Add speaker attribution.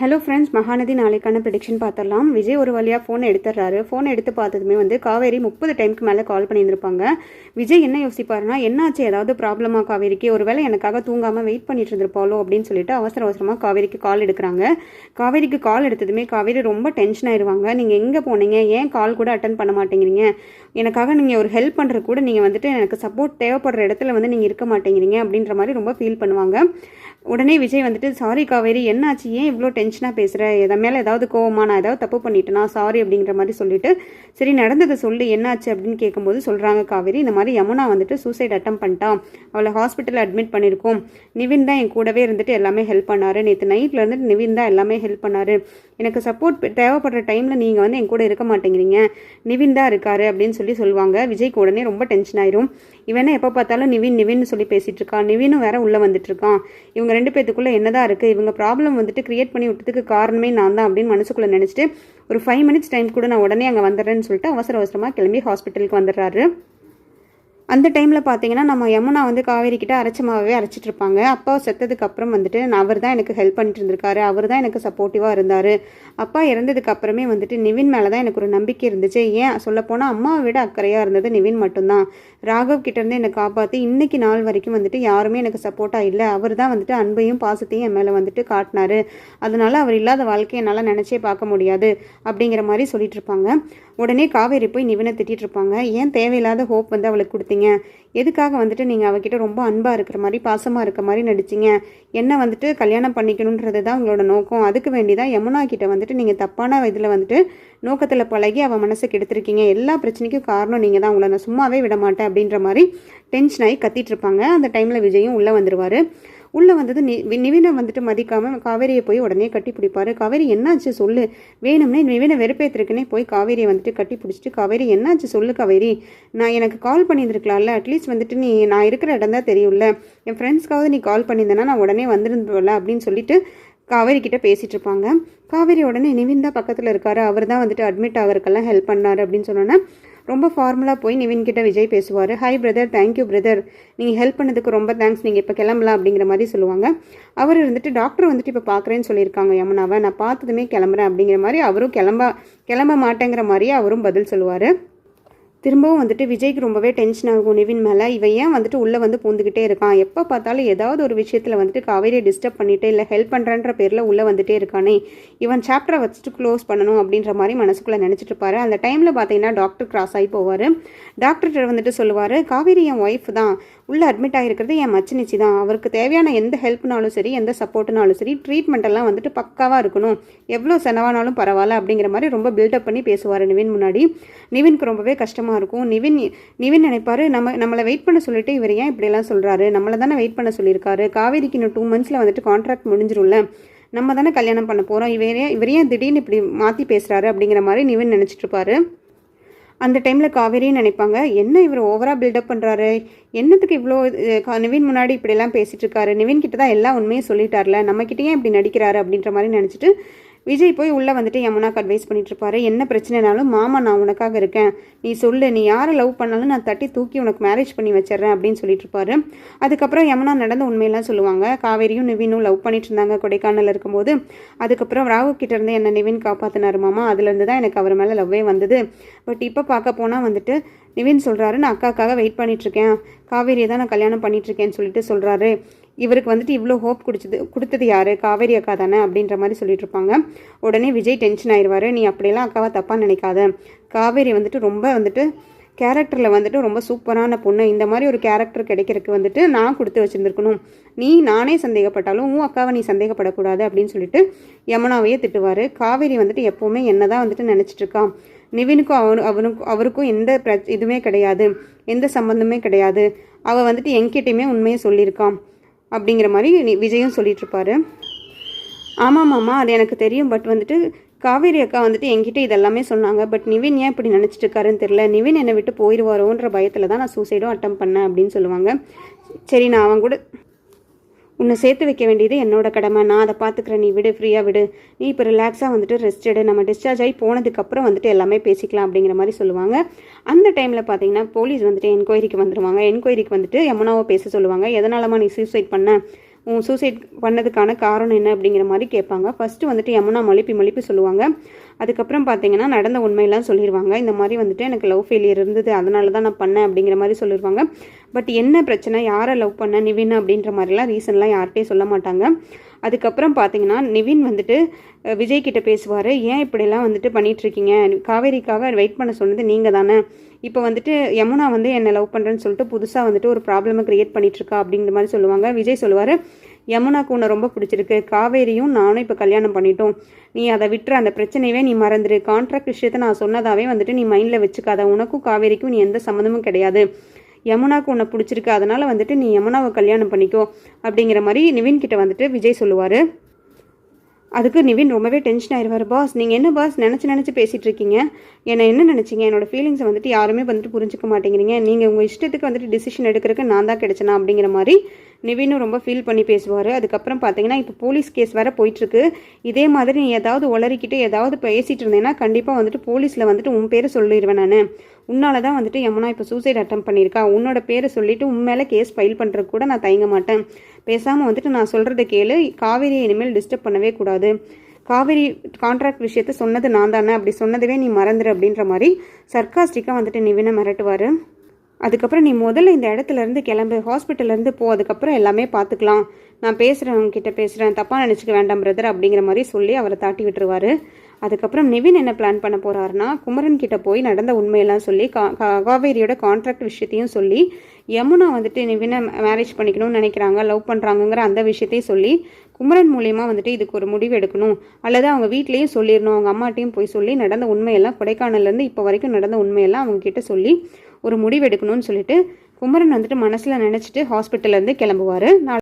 Speaker 1: Hello friends Mahanadi நாளைக்கான prediction பார்த்துடலாம். விஜய் ஒரு வழியாக ஃபோன் எடுத்துடுறாரு. ஃபோன் எடுத்து பார்த்ததுமே வந்து காவேரி முப்பது டைமுக்கு மேலே கால் பண்ணியிருந்திருப்பாங்க. விஜய் என்ன யோசிப்பாருன்னா என்னாச்சு? ஏதாவது ப்ராப்ளமா காவேரிக்கு? ஒருவேளை எனக்காக தூங்காமல் வெயிட் பண்ணிட்டு இருந்திருப்பாளோ? அப்படின்னு சொல்லிட்டு அவசர அவசரமாக காவேரிக்கு கால் எடுக்கிறாங்க. காவேரிக்கு கால் எடுத்ததுமே காவேரி ரொம்ப டென்ஷன் ஆயிடுவாங்க நீங்கள் எங்கே போனீங்க? ஏன் கால் கூட அட்டன் பண்ண மாட்டேங்கிறீங்க? எனக்காக நீங்கள் ஒரு ஹெல்ப் பண்ணுற கூட நீங்கள் வந்துட்டு எனக்கு சப்போர்ட் தேவைப்படுற இடத்துல வந்து நீங்கள் இருக்க மாட்டேங்கிறீங்க அப்படின்ற மாதிரி ரொம்ப ஃபீல் பண்ணுவாங்க. உடனே விஜய் வந்துட்டு சாரி காவேரி என்னாச்சு? ஏன் இவ்வளோ டென்ஷனாக பேசுகிறேன் எதன் மேலே ஏதாவது கோவமா நான் ஏதாவது தப்பு பண்ணிட்டேனா சாரி அப்படிங்கிற மாதிரி சொல்லிட்டு சரி நடந்ததை சொல்லு என்னாச்சு அப்படின்னு கேட்கும்போது சொல்கிறாங்க காவேரி. இந்த மாதிரி யமுனா வந்துட்டு சூசைட் அட்டம் பண்ணிட்டான். அவளை ஹாஸ்பிட்டலில் அட்மிட் பண்ணியிருக்கோம் நிவின் தான் என் கூடவே இருந்துட்டு எல்லாமே ஹெல்ப் பண்ணார். நேற்று நைட்டில் இருந்துட்டு நிவின் தான் எல்லாமே ஹெல்ப் பண்ணார். எனக்கு சப்போர்ட் தேவைப்படுற டைமில் நீங்கள் வந்து என் கூட இருக்க மாட்டேங்கிறீங்க. நிவின் தான் இருக்காரு அப்படின்னு சொல்லி சொல்லுவாங்க. விஜய்க்கு உடனே ரொம்ப டென்ஷன் ஆயிரும். இவனே எப்போ பார்த்தாலும் நிவின் நிவின்னு சொல்லி பேசிகிட்டு இருக்கான். நிவினும் வேற உள்ளே வந்துட்டு இருக்கான். இவங்க ரெண்டு பேத்துக்குள்ளே என்னதான் இருக்குது இவங்க ப்ராப்ளம் வந்துட்டு கிரியேட் பண்ணி விட்டதுக்கு காரணமே நான் தான் அப்படின்னு மனசுக்குள்ளே நினச்சிட்டு ஒரு ஃபைவ் மினிட்ஸ் டைம் கூட நான் உடனே அங்கே வந்துடுறேன்னு சொல்லிட்டு அவசர அவசரமாக கிளம்பி ஹாஸ்பிட்டலுக்கு வந்துடுறாரு. அந்த டைமில் பார்த்தீங்கன்னா நம்ம யமுனா வந்து காவேரி கிட்ட அரைச்ச மாவே அரைச்சிட்டு இருப்பாங்க அப்பா செத்ததுக்கு அப்புறம் வந்துட்டு அவர் தான் எனக்கு ஹெல்ப் பண்ணிட்டு இருந்திருக்காரு. அவர் தான் எனக்கு சப்போர்ட்டிவாக இருந்தார். அப்பா இறந்ததுக்கு அப்புறமே வந்துட்டு நிவின் மேலே தான் எனக்கு ஒரு நம்பிக்கை இருந்துச்சு. ஏன் சொல்லப்போனால் அம்மாவை விட அக்கறையாக இருந்தது நிவின் மட்டும்தான். ராகவ் கிட்டேருந்து என்னை காப்பாற்றி இன்னைக்கு நாள் வரைக்கும் வந்துட்டு யாருமே எனக்கு சப்போர்ட்டாக இல்லை. அவர் தான் வந்துட்டு அன்பையும் பாசத்தையும் என் மேலே வந்துட்டு காட்டினாரு. அதனால அவர் இல்லாத வாழ்க்கையை என்னால் நினச்சே பார்க்க முடியாது அப்படிங்கிற மாதிரி சொல்லிட்டு இருப்பாங்க. உடனே காவேரி போய் நிவினை திட்டிகிட்டு இருப்பாங்க. ஏன் தேவையில்லாத ஹோப் வந்து அவளுக்கு கொடுத்தீங்க? எதுக்காக வந்துட்டு நீங்கள் அவகிட்ட ரொம்ப அன்பாக இருக்கிற மாதிரி பாசமாக இருக்க மாதிரி நடிச்சிங்க? என்ன வந்துட்டு கல்யாணம் பண்ணிக்கணுன்றது தான் உங்களோட நோக்கம். அதுக்கு வேண்டி தான் யமுனா கிட்ட வந்துட்டு நீங்கள் தப்பான இதில் வந்துட்டு நோக்கத்தில் பழகி அவள் மனசுக்கு எடுத்திருக்கீங்க எல்லா பிரச்சனைக்கும் காரணம் நீங்கள் தான். உங்களை நான் சும்மாவே விட மாட்டேன் அப்படின்ற மாதிரி டென்ஷன் ஆகி கத்திட்டு இருப்பாங்க. அந்த டைமில் விஜயும் உள்ளே வந்துடுவார் உள்ளே வந்தது நி நிவினை வந்துட்டு மதிக்காமல் காவேரியை போய் உடனே கட்டி பிடிப்பாரு. காவேரி என்னாச்சு சொல்லு. வேணும்னே நிவினை வெறுப்பேற்றிருக்குனே போய் காவேரியை வந்துட்டு கட்டி பிடிச்சிட்டு காவேரி என்னாச்சு சொல்லு காவேரி. நான் எனக்கு கால் பண்ணியிருந்துருக்கலாம்ல. அட்லீஸ்ட் வந்துட்டு நீ நான் இருக்கிற இடம் தான் தெரியும்ல. என் ஃப்ரெண்ட்ஸ்க்காவது நீ கால் பண்ணியிருந்தேன்னா நான் உடனே வந்திருந்தோம்ல அப்படின்னு சொல்லிட்டு காவேரி கிட்ட பேசிகிட்டு இருப்பாங்க. காவேரி உடனே நிவின் தான் பக்கத்தில் இருக்காரு. அவர் தான் வந்துட்டு அட்மிட் ஆகிறதுக்கெல்லாம் ஹெல்ப் பண்ணாரு அப்படின்னு சொன்னோன்னே ரொம்ப ஃபார்மலாக போய் நிவின்கிட்ட விஜய் பேசுவார். Hi brother thank you brother நீங்கள் ஹெல்ப் பண்ணதுக்கு ரொம்ப தேங்க்ஸ் நீங்கள் இப்போ கிளம்பலாம் அப்படிங்கிற மாதிரி சொல்லுவாங்க. அவர் இருந்துட்டு டாக்டர் வந்துட்டு இப்போ பார்க்குறேன்னு சொல்லியிருக்காங்க யமுனாவை. நான் பார்த்ததுமே கிளம்புறேன் அப்படிங்கிற மாதிரி அவரும் கிளம்ப கிளம்ப மாட்டேங்கிற மாதிரியே அவரும் பதில் சொல்லுவார். திரும்பவும் வந்துட்டு விஜய்க்கு ரொம்பவே டென்ஷன் ஆகும். நிவின் மேலே இவன் ஏன் வந்துட்டு உள்ளே வந்து பூந்துக்கிட்டே இருக்கான்? எப்போ பார்த்தாலும் ஏதாவது ஒரு விஷயத்தில் வந்துட்டு காவேரியை டிஸ்டர்ப் பண்ணிட்டு இல்லை ஹெல்ப் பண்ணுறன்ற பேரில் உள்ளே வந்துட்டே இருக்கானே. இவன் சாப்டரை வச்சுட்டு க்ளோஸ் பண்ணணும் அப்படின்ற மாதிரி மனசுக்குள்ளே நினச்சிட்டு இருப்பாரு. அந்த டைமில் பார்த்தீங்கன்னா டாக்டர் கிராஸ் ஆகி போவார். டாக்டர்கிட்ட வந்துட்டு சொல்லுவார் காவேரி என் ஒய்ஃப் தான். உள்ளே அட்மிட் ஆகிருக்கிறது என் மச்சினிச்சி தான். அவருக்கு தேவையான எந்த ஹெல்ப்னாலும் சரி எந்த சப்போர்ட்னாலும் சரி ட்ரீட்மெண்ட்டெல்லாம் வந்துட்டு பக்காவாக இருக்கணும். எவ்வளோ செலவானாலும் பரவாயில்ல அப்படிங்கிற மாதிரி ரொம்ப பில்டப் பண்ணி பேசுவார் நிவின் முன்னாடி. நிவின்க்கு ரொம்பவே கஷ்டமாக இருக்கும். நிவின் நிவின் நினைப்பாரு நம்ம நம்மளை வெயிட் பண்ண சொல்லிட்டு இவர் ஏன் இப்படியெல்லாம் சொல்கிறாரு நம்மளை தானே வெயிட் பண்ண சொல்லியிருக்காரு. காவேரிக்கு இன்னும் டூ மந்த்ஸில் வந்துட்டு கான்ட்ராக்ட் முடிஞ்சிரும்ல. நம்ம தானே கல்யாணம் பண்ண போகிறோம் இவரே இவர் ஏன் திடீர்னு இப்படி மாற்றி பேசுகிறாரு அப்படிங்கிற மாதிரி நிவின் நினச்சிட்டு இருப்பாரு. அந்த டைமில் காவேரின்னு நினைப்பாங்க என்ன இவர் ஓவராக பில்டப் பண்ணுறாரு என்னத்துக்கு இவ்வளோ கா- நிவின் முன்னாடி இப்படியெல்லாம் பேசிட்டு இருக்காரு? நிவின் கிட்ட தான் எல்லா உண்மையும் சொல்லிட்டார்ல. நம்ம இப்படி நடிக்கிறாரு? அப்படின்ற மாதிரி நினச்சிட்டு விஜய் போய் உள்ளே வந்துட்டு யமுனாக்கு அட்வைஸ் பண்ணிட்டு இருப்பாரு என்ன பிரச்சனைனாலும் மாமா நான் உனக்காக இருக்கேன். நீ சொல்லு. நீ யாரை லவ் பண்ணாலும் நான் தட்டி தூக்கி உனக்கு மேரேஜ் பண்ணி வச்சிடுறேன் அப்படின்னு சொல்லிட்டு இருப்பாரு அதுக்கப்புறம் யமுனா நடந்த உண்மையெல்லாம் சொல்லுவாங்க. காவேரியும் நிவினும் லவ் பண்ணிட்டு இருந்தாங்க கொடைக்கானல் இருக்கும்போது. அதுக்கப்புறம் ராகு கிட்ட இருந்து என்ன நிவின் காப்பாத்தினாரு மாமா. அதுலேருந்து தான் எனக்கு அவர் மேலே லவ்வே வந்தது. பட் இப்போ பார்க்க போனால் வந்துட்டு நிவின் சொல்கிறாரு நான் அக்காக்காக வெயிட் பண்ணிட்டு இருக்கேன் காவேரியை தான் நான் கல்யாணம் பண்ணிட்டு இருக்கேன்னு சொல்லிட்டு சொல்கிறாரு இவருக்கு வந்துட்டு இவ்வளோ ஹோப் குடிச்சது கொடுத்தது யார்? காவேரி அக்கா தானே அப்படின்ற மாதிரி சொல்லிட்டு இருப்பாங்க. உடனே விஜய் டென்ஷன் ஆயிடுவார் நீ அப்படியெல்லாம் அக்காவை தப்பாக நினைக்காத. காவேரி வந்துட்டு ரொம்ப வந்துட்டு கேரக்டரில் வந்துட்டு ரொம்ப சூப்பரான பொண்ணு. இந்த மாதிரி ஒரு கேரக்டர் கிடைக்கிறதுக்கு வந்துட்டு நான் கொடுத்து வச்சுருந்துருக்கணும். நீ நானே சந்தேகப்பட்டாலும் உன் அக்காவை நீ சந்தேகப்படக்கூடாது அப்படின்னு சொல்லிட்டு யமுனாவையே திட்டுவார். காவேரி வந்துட்டு எப்போவுமே என்ன தான் வந்துட்டு நினச்சிட்ருக்கான் நிவினுக்கும் அவனு அவனுக்கும் அவருக்கும் எந்த பிர இதுவுமே கிடையாது. எந்த சம்மந்தமே கிடையாது. அவள் வந்துட்டு என்கிட்டயுமே உண்மையை சொல்லியிருக்கான் அப்படிங்கிற மாதிரி விஜயும் சொல்லிட்டு இருப்பாரு ஆமாம் மாமா அது எனக்கு தெரியும். பட் வந்துட்டு காவேரி அக்கா வந்துட்டு என்கிட்ட இதெல்லாமே சொன்னாங்க. பட் நிவின் ஏன் இப்படி நினச்சிட்டு இருக்காருன்னு தெரியல. நிவின் என்னை விட்டு போயிடுவாரோன்ற பயத்தில் தான் நான் சூசைடும் அட்டம் பண்ணேன் அப்படின்னு சொல்லுவாங்க. சரி நான் அவன் கூட உன்னை சேர்த்து வைக்க வேண்டியது என்னோட கடமை. நான் அதை பார்த்துக்கிறேன். நீ விடு ஃப்ரீயாக விடு. நீ இப்போ ரிலாக்ஸாக வந்துட்டு ரெஸ்ட் எடு. நம்ம டிஸ்சார்ஜ் ஆகி போனதுக்கப்புறம் வந்துட்டு எல்லாமே பேசிக்கலாம் அப்படிங்கிற மாதிரி சொல்லுவாங்க. அந்த டைமில் பார்த்தீங்கன்னா போலீஸ் வந்துட்டு என்கொயரிக்கு வந்துடுவாங்க என்கொயரிக்கு வந்துட்டு யமுனாவை பேச சொல்லுவாங்க. எதனாலமா நீ சூசைட் பண்ண? உன் சூசைட் பண்ணதுக்கான காரணம் என்ன அப்படிங்கிற மாதிரி கேட்பாங்க. ஃபஸ்ட்டு வந்துட்டு யமுனா மலிப்பி மலிப்பி சொல்லுவாங்க. அதுக்கப்புறம் பார்த்தீங்கன்னா நடந்த உண்மையெல்லாம் சொல்லிடுவாங்க இந்த மாதிரி வந்துட்டு எனக்கு லவ் ஃபெயிலியர் இருந்தது. அதனால தான் நான் பண்ணேன் அப்படிங்கிற மாதிரி சொல்லிடுவாங்க பட் என்ன பிரச்சனை? யாரை லவ் பண்ண? நிவின் அப்படின்ற மாதிரிலாம் ரீசன்லாம் யார்கிட்டையும் சொல்ல மாட்டாங்க. அதுக்கப்புறம் பார்த்தீங்கன்னா நிவின் வந்துட்டு விஜய் கிட்ட பேசுவார். ஏன் இப்படிலாம் வந்துட்டு பண்ணிகிட்ருக்கீங்க காவேரிக்காக வெயிட் பண்ண சொன்னது நீங்கள் தானே? இப்போ வந்துட்டு யமுனா வந்து என்னை லவ் பண்ணுறேன்னு சொல்லிட்டு புதுசாக வந்துட்டு ஒரு ப்ராப்ளமை க்ரியேட் பண்ணிகிட்ருக்கா அப்படிங்கிற மாதிரி சொல்லுவாங்க. விஜய் சொல்லுவார் யமுனாக்கு உன்னை ரொம்ப பிடிச்சிருக்கு. காவேரியும் நானும் இப்போ கல்யாணம் பண்ணிட்டோம். நீ அதை விட்டுற. அந்த பிரச்சனையவே நீ மறந்துடு கான்ட்ராக்ட் விஷயத்தை நான் சொன்னதாவே வந்துட்டு நீ மைண்டில் வச்சுக்காத. உனக்கும் காவேரிக்கும் நீ எந்த சம்மந்தமும் கிடையாது. யமுனாக்கு உன்னை பிடிச்சிருக்கு அதனால் வந்துட்டு நீ யமுனாவை கல்யாணம் பண்ணிக்கோ அப்படிங்கிற மாதிரி நிவின் கிட்ட வந்துட்டு விஜய் சொல்லுவார். அதுக்கு நிவின் ரொம்பவே டென்ஷன் ஆயிடுவார் பாஸ் நீங்கள் என்ன பாஸ் நினச்சி நினச்சி பேசிகிட்டு இருக்கீங்க. என்னை என்ன நினச்சிங்க? என்னோடய ஃபீலிங்ஸை வந்துட்டு யாருமே வந்துட்டு புரிஞ்சுக்க மாட்டேங்கிறீங்க. நீங்கள் உங்கள் இஷ்டத்துக்கு வந்துட்டு டிசிஷன் எடுக்கிறதுக்கு நான் தான் கிடைச்சனா அப்படிங்கிற மாதிரி நிவினும் ரொம்ப ஃபீல் பண்ணி பேசுவார். அதுக்கப்புறம் பார்த்தீங்கன்னா இப்போ போலீஸ் கேஸ் வேறு போயிட்டுருக்கு. இதே மாதிரி நீ ஏதாவது உளறிக்கிட்டு ஏதாவது பேசிகிட்டு இருந்தேன்னா கண்டிப்பாக வந்துட்டு போலீஸில் வந்துட்டு உன் பேரை சொல்லிடுவேன் நான். உன்னால தான் வந்துட்டு யமுனா இப்போ சூசைட் அட்டம் பண்ணியிருக்கா. உன்னோட பேரை சொல்லிவிட்டு உன் மேலே கேஸ் ஃபைல் பண்ணுறதுக்கு கூட நான் தயங்க மாட்டேன். பேசாமல் வந்துட்டு நான் சொல்கிறத கேளு. காவேரியை இனிமேல் டிஸ்டர்ப் பண்ணவே கூடாது. காவேரி கான்ட்ராக்ட் விஷயத்த சொன்னது நான் தானே. அப்படி சொன்னதவே நீ மறந்துடு அப்படின்ற மாதிரி சர்க்காஸ்டிக்காக வந்துட்டு நிவினை மிரட்டுவார். அதுக்கப்புறம் நீ முதல்ல இந்த இடத்துல இருந்து கிளம்பு ஹாஸ்பிட்டல்லேருந்து போ அதுக்கப்புறம் எல்லாமே பார்த்துக்கலாம் நான் பேசுகிறேன் உங்ககிட்ட பேசுகிறேன் தப்பாக நினச்சிக்க வேண்டாம் பிரதர் அப்படிங்கிற மாதிரி சொல்லி அவரை தாட்டி விட்டுருவாரு. அதுக்கப்புறம் நிவின் என்ன பிளான் பண்ண போகிறாருன்னா குமரன் கிட்ட போய் நடந்த உண்மையெல்லாம் சொல்லி கா- கா- காவேரியோட கான்ட்ராக்ட் விஷயத்தையும் சொல்லி யமுனா வந்துட்டு நிவினை மேரேஜ் பண்ணிக்கணும்னு நினைக்கிறாங்க லவ் பண்ணுறாங்கங்கிற அந்த விஷயத்தையும் சொல்லி குமரன் மூலயமா வந்துட்டு இதுக்கு ஒரு முடிவு எடுக்கணும். அல்லது அவங்க வீட்லேயும் சொல்லிடணும். அவங்க அம்மாட்டையும் போய் சொல்லி நடந்த உண்மையெல்லாம் கொடைக்கானல்லேருந்து இப்போ வரைக்கும் நடந்த உண்மையெல்லாம் அவங்க கிட்ட சொல்லி ஒரு முடிவு எடுக்கணும்னு சொல்லிட்டு குமரன் வந்துட்டு மனசில் நினச்சிட்டு ஹாஸ்பிட்டல்லேருந்து கிளம்புவார்.